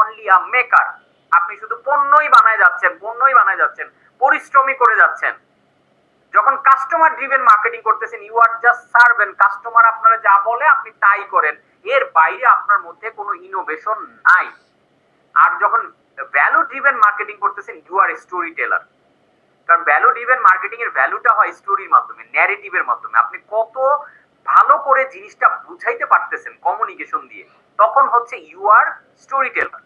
Only আ maker আপনি শুধু পণ্যই বানায় যাচ্ছেন, পণ্যই বানায় যাচ্ছেন, পরিশ্রমই করে যাচ্ছেন। যখন কাস্টমার ড্রিভেন মার্কেটিং করতেছেন you are just serving customer আপনারা যা বলে আপনি তাই করেন। এর বাইরে আপনার মধ্যে কোনো ইনোভেশন নাই। আর যখন ভ্যালু ড্রিভেন মার্কেটিং করতেছেন ইউ আর স্টোরি টেলার কারণ ভ্যালু ড্রিভেন মার্কেটিং এর ভ্যালুটা হয় স্টোরির মাধ্যমে ন্যারেটিভের মাধ্যমে। আপনি কত ভালো করে জিনিসটা বুঝাইতে পারতেছেন কমিউনিকেশন দিয়ে, তখন হচ্ছে you are storyteller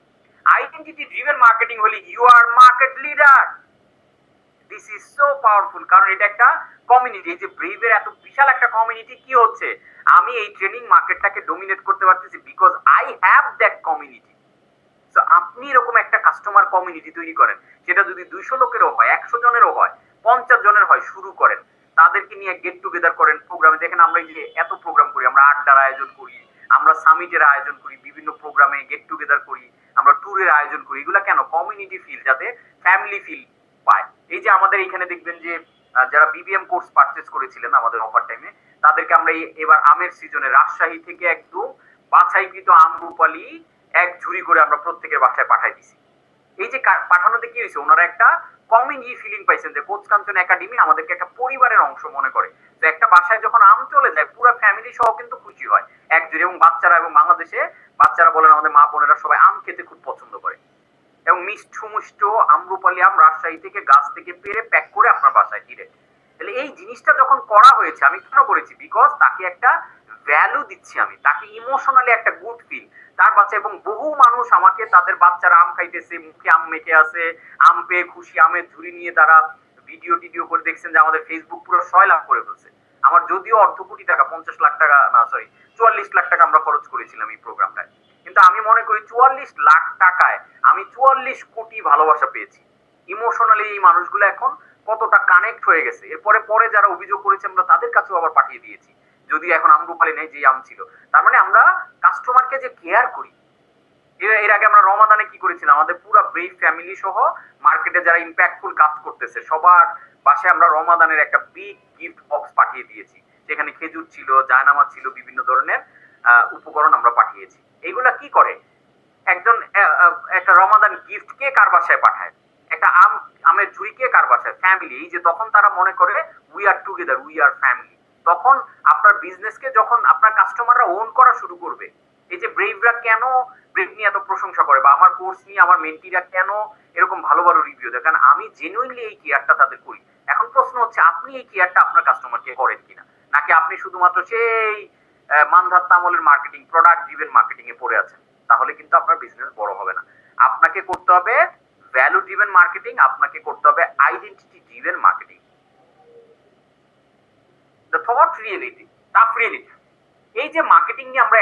identity driven marketing হলে you are market leader this is so powerful কারণ এটা একটা কমিউনিটি এই যে ব্রেভের এত বিশাল একটা কমিউনিটি কি হচ্ছে? আমি এই ট্রেনিং মার্কেটটাকে ডোমিনেট করতে পারতেছি because I have that community তো আপনি এরকম একটা কাস্টমার কমিউনিটি তৈরি করেন সেটা যদি দুইশো লোকেরও হয়, একশো জনেরও হয়, পঞ্চাশ জনের হয়, শুরু করেন। তাদেরকে নিয়ে গেট টুগেদার করেন প্রোগ্রামে দেখেন আমরা যে এত প্রোগ্রাম করি, আমরা আড্ডার আয়োজন করি, আমরা সামিটের আয়োজন করি, বিভিন্ন প্রোগ্রামে গেট টুগেদার করি ট্যুরের আয়োজন করি। এগুলা কেন? কমিউনিটি ফিল যাতে ফ্যামিলি ফিল পায়। এই যে আমাদের এখানে দেখবেন যে যারা বিবিএম কোর্স পারচেস করেছিলেন আমাদের অফার টাইমে তাদেরকে আমরা এবার আমের সিজনে রাজশাহী থেকে একদম বাছাইকৃত আম রূপালি এক ঝুড়ি করে আমরা প্রত্যেকের বাসায় পাঠাই দিছি। এই যে পাঠানোতে কি হয়েছে? ওনারা একটা কমিউনিটি ফিলিং পাইছেন যে কোচ কাঞ্চন একাডেমি আমাদেরকে একটা পরিবারের অংশ মনে করে। তো একটা বাসায় যখন আম চলে যায়, পুরো ফ্যামিলি সহ কিন্তু খুশি হয়। এক জুড়ে এবং বাচ্চারা এবং বাংলাদেশে বাচ্চারা বলেন আমাদের মা বোনেরা সবাই আম খেতে খুব পছন্দ করে। এবং মিষ্টি মুষ্ট আমরুপালি আম রাজশাহী থেকে গাছ থেকে পেরে প্যাক করে আপনার বাসায় ডিরেক্ট তাহলে এই জিনিসটা যখন করা হয়েছে, আমি কেন করেছি? বিকজ তাকে একটা ভ্যালু দিচ্ছি আমি, তাকে ইমোশনালি একটা গুড ফিল তার বাচ্চা এবং বহু মানুষ আমাকে তাদের বাচ্চারা আম খাইতেছে, মুখে আম মেখে আছে, আম পেয়ে খুশি, আমের ঝুড়ি নিয়ে তারা ভিডিও টিডিও করে দেখছেন যে আমাদের ফেসবুক পুরো ছয় লাখ করে ফেলছে। আমার যদিও অর্ধ কোটি টাকা, পঞ্চাশ লাখ টাকা, না সরি চুয়াল্লিশ লাখ টাকা আমরা খরচ করেছিলাম এই প্রোগ্রামটায় কিন্তু আমি মনে করি চুয়াল্লিশ লাখ টাকায় আমি চুয়াল্লিশ কোটি ভালোবাসা পেয়েছি। ইমোশনালি এই মানুষগুলো এখন কতটা কানেক্ট হয়ে গেছে। এরপরে পরে যারা অভিযোগ করেছে, আমরা তাদের কাছেও আবার পাঠিয়ে দিয়েছি। যদি এখন আমরুপালি নেই যে আম ছিল। তার মানে আমরা যে কেয়ার করি। এর আগে আমরা রমাদানে কি করেছিলাম? আমাদের পুরো ব্রেভ ফ্যামিলি সহ মার্কেটে যারা ইম্প্যাক্টফুল কাজ করতেছে, সবার বাসায় আমরা রমাদানের একটা বিগ গিফট বক্স পাঠিয়ে দিয়েছি। যেখানে খেজুর ছিল জায়নামাজ ছিল, বিভিন্ন ধরনের উপকরণ আমরা পাঠিয়েছি। এইগুলা কি করে? একজন একটা রমাদান গিফট কে কার বাসায় পাঠায়? একটা আম, আমের ঝুড়ি কে কার বাসায়? ফ্যামিলি এই যে তখন তারা মনে করে we are together we are family তখন আপনার বিজনেসকে যখন আপনার কাস্টমাররা ওন করা শুরু করবে এই যে ব্রেভরা কেন ব্রেভ নিয়ে এত প্রশংসা করে? বা আমার কোর্স নিয়ে, আমার মেন্টিরা কেন এরকম ভালো ভালো রিভিউ দেয়? কারণ আমি জেনুইনলি এই কেয়ারটা তাদের করি। এখন প্রশ্ন হচ্ছে, আপনি এই কেয়ারটা আপনার কাস্টমারকে করেন কিনা? নাকি আপনি শুধুমাত্র সেই মানধাত্তা আমলের মার্কেটিং প্রোডাক্ট ড্রিভেন মার্কেটিং এ পড়ে আছেন? তাহলে কিন্তু আপনার বিজনেস বড় হবে না। আপনাকে করতে হবে ভ্যালু ড্রিভেন মার্কেটিং আপনাকে করতে হবে identity driven marketing the thought reality tough reality এই যে মার্কেটিং নিয়ে আমরা